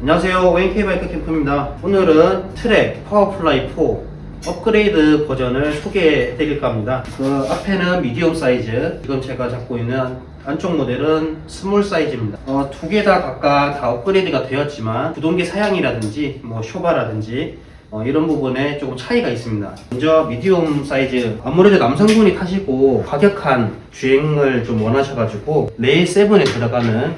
안녕하세요. 웨인케이 바이크 캠프입니다. 오늘은 트랙 파워플라이 4 업그레이드 버전을 소개해 드릴까 합니다. 그 앞에는 미디엄 사이즈 지금 제가 잡고 있는 안쪽 모델은 스몰 사이즈입니다. 어, 두 개 다 각각 다 업그레이드가 되었지만 구동계 사양이라든지 뭐 쇼바라든지 어, 이런 부분에 조금 차이가 있습니다. 먼저 미디움 사이즈. 아무래도 남성분이 타시고 과격한 주행을 좀 원하셔가지고 레일 7에 들어가는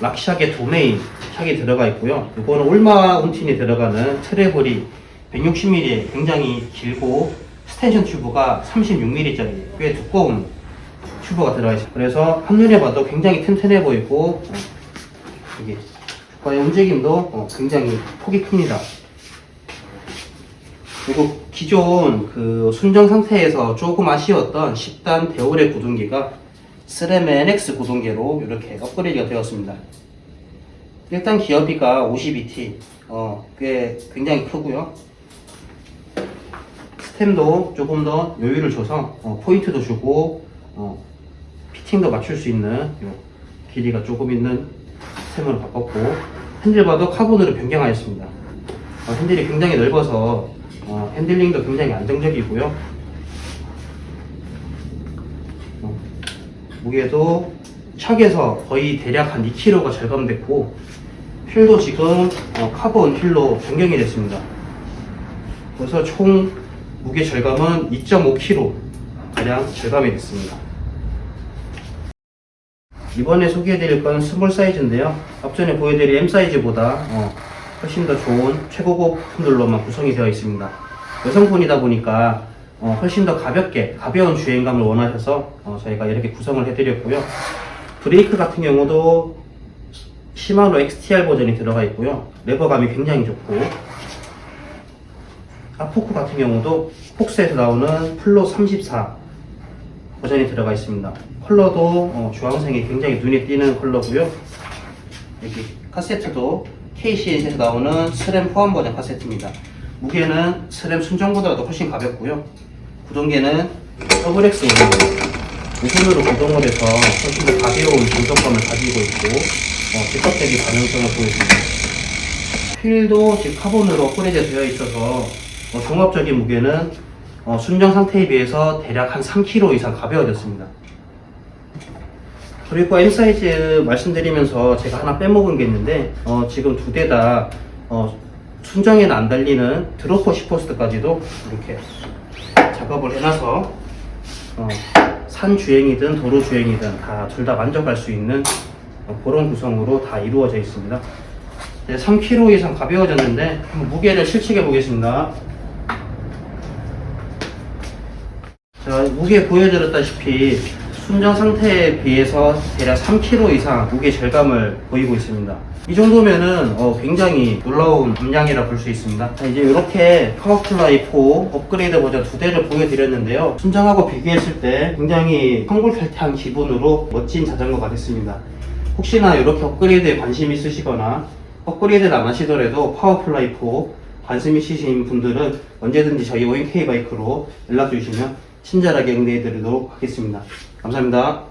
락샥의 도메인 샥이 들어가 있고요. 이거는 올마 운틴이 들어가는 트래블이 160mm 굉장히 길고 스텐션 튜브가 36mm짜리 꽤 두꺼운 튜브가 들어가 있어요. 그래서 한눈에 봐도 굉장히 튼튼해 보이고 어, 이게 주가의 움직임도 어, 굉장히 폭이 큽니다. 그리고 기존 그 순정 상태에서 조금 아쉬웠던 10단 대올의 구동기가 스램의 NX 구동계로 이렇게 업그레이드가 되었습니다. 일단 기어비가 52T, 어, 꽤 굉장히 크고요. 스템도 조금 더 여유를 줘서 어, 포인트도 주고 어, 피팅도 맞출 수 있는 요 길이가 조금 있는 스템으로 바꿨고 핸들바도 카본으로 변경하였습니다. 어, 핸들이 굉장히 넓어서 어, 핸들링도 굉장히 안정적이고요. 무게도 척에서 거의 대략 한 2kg가 절감됐고 휠도 지금 어, 카본 휠로 변경이 됐습니다. 그래서 총 무게 절감은 2.5kg 가량 절감이 됐습니다. 이번에 소개해드릴 건 스몰 사이즈인데요. 앞전에 보여드린 M 사이즈보다 어, 훨씬 더 좋은 최고급 품들로만 구성이 되어 있습니다. 여성분이다 보니까 어, 훨씬 더 가볍게 가벼운 주행감을 원하셔서 어, 저희가 이렇게 구성을 해드렸고요. 브레이크 같은 경우도 시마노 XTR 버전이 들어가 있고요. 레버감이 굉장히 좋고 아포크 같은 경우도 폭스에서 나오는 플로 34 버전이 들어가 있습니다. 컬러도 어, 주황색이 굉장히 눈에 띄는 컬러고요. 여기 카세트도 KCN에서 나오는 스램 포함 버전 카세트입니다. 무게는 스램 순정보다도 훨씬 가볍고요. 구동계는 WX 오르고 우선으로 구동을 해서 훨씬 더 가벼운 장점감을 가지고 있고 어, 직접적인 가능성을 보여줍니다. 휠도 지금 카본으로 업그레이드 되어 있어서 어, 종합적인 무게는 어, 순정 상태에 비해서 대략 한 3kg 이상 가벼워졌습니다. 그리고 M 사이즈 말씀드리면서 제가 하나 빼먹은 게 있는데 어, 지금 두 대다 어, 순정에는 안 달리는 드로퍼 시포스트까지도 이렇게 작업을 해놔서 어, 산 주행이든 도로 주행이든 다 둘 다 만족할 수 있는 어, 그런 구성으로 다 이루어져 있습니다. 네, 3kg 이상 가벼워졌는데 무게를 실측해 보겠습니다. 자, 무게 보여드렸다시피 순정 상태에 비해서 대략 3kg 이상 무게 절감을 보이고 있습니다. 이 정도면은 어, 굉장히 놀라운 감량이라 볼 수 있습니다. 자, 이제 이렇게 파워플라이 4 업그레이드 버전 두 대를 보여드렸는데요. 순정하고 비교했을 때 굉장히 황골탈퇴한 기분으로 멋진 자전거가 됐습니다. 혹시나 이렇게 업그레이드에 관심 있으시거나 업그레이드를 안 하시더라도 파워플라이 4 관심 있으신 분들은 언제든지 저희 ONK 바이크로 연락 주시면 친절하게 응대해 드리도록 하겠습니다. 감사합니다.